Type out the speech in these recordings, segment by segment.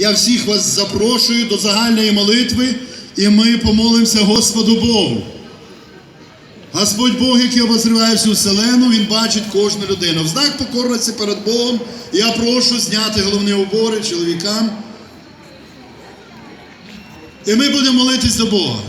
Я всіх вас запрошую до загальної молитви, і ми помолимося Господу Богу. Господь Бог, який обозриває всю вселену, Він бачить кожну людину. В знак покорності перед Богом я прошу зняти головні убори чоловікам. І ми будемо молитись до Бога.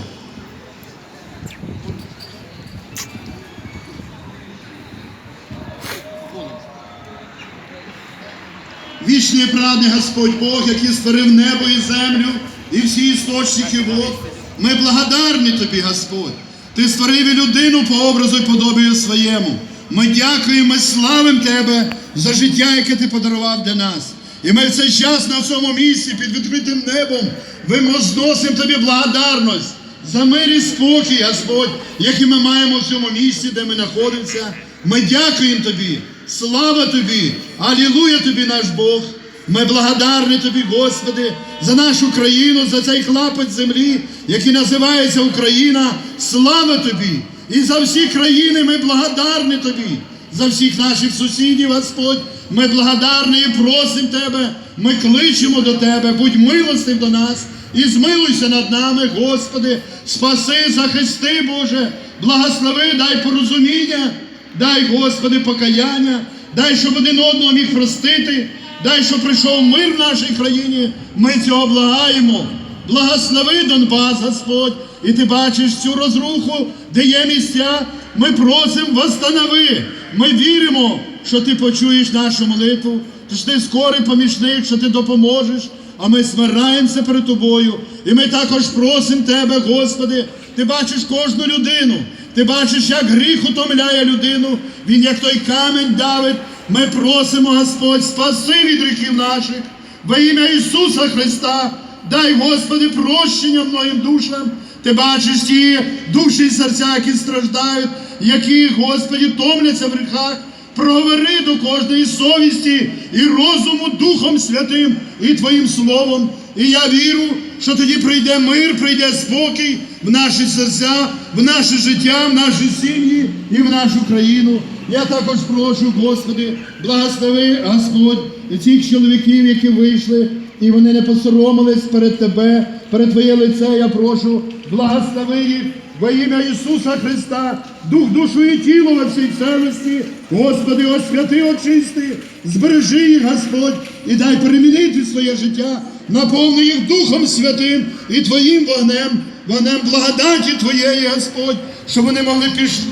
Вічний і правний Господь Бог, який створив небо і землю, і всі істочники вод. Ми благодарні Тобі, Господь. Ти створив і людину по образу і подобію своєму. Ми дякуємо, ми славимо Тебе за життя, яке Ти подарував для нас. І ми в цей час на цьому місці під відкритим небом визносимо Тобі благодарність за мир і спокій, Господь, який ми маємо в цьому місці, де ми знаходимося. Ми дякуємо Тобі. Слава Тобі! Алілуя Тобі, наш Бог! Ми благодарні Тобі, Господи, за нашу країну, за цей клапоть землі, який називається Україна. Слава Тобі! І за всі країни ми благодарні Тобі, за всіх наших сусідів, Господь. Ми благодарні і просимо Тебе, ми кличемо до Тебе, будь милостив до нас і змилуйся над нами, Господи, спаси, захисти, Боже, благослови, дай порозуміння. Дай, Господи, покаяння, дай, щоб один одного міг простити, дай, щоб прийшов мир в нашій країні. Ми цього благаємо. Благослови Донбас, Господь, і ти бачиш цю розруху, де є місця. Ми просимо, восстанови. Ми віримо, що ти почуєш нашу молитву, що ти скорий помічник, що ти допоможеш. А ми смираємося перед тобою. І ми також просимо Тебе, Господи, ти бачиш кожну людину. Ти бачиш, як гріх утомляє людину, він як той камінь давить. Ми просимо, Господь, спаси від гріхів наших во ім'я Ісуса Христа. Дай, Господи, прощення многим душам. Ти бачиш ті душі і серця, які страждають, які, Господи, томляться в гріхах. Проговори до кожної совісті і розуму Духом Святим і Твоїм Словом. І я вірю, що тоді прийде мир, прийде спокій в наші серця, в наше життя, в наші сім'ї і в нашу країну. Я також прошу, Господи, благослови Господь цих чоловіків, які вийшли, і вони не посоромились перед Тебе, перед Твоє лице. Я прошу, благослови їх. Во ім'я Ісуса Христа, дух, душу і тіло во всій целості, Господи, освяти, очисти, збережи їх, Господь, і дай перемінити своє життя, наповни їх Духом Святим і Твоїм вогнем, вогнем благодаті Твоєї, Господь, щоб вони могли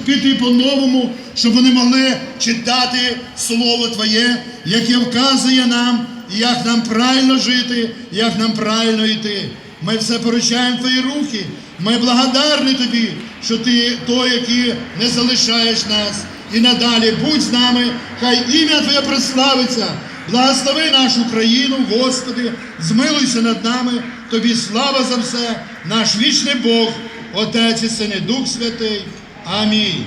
піти по-новому, щоб вони могли читати Слово Твоє, яке вказує нам, як нам правильно жити, як нам правильно йти. Ми все поручаємо Твої руки. Ми благодарні Тобі, що Ти той, який не залишаєш нас. І надалі будь з нами, хай ім'я Твоє прославиться. Благослови нашу країну, Господи, змилуйся над нами. Тобі слава за все, наш вічний Бог, Отець і Син і Дух Святий. Амінь.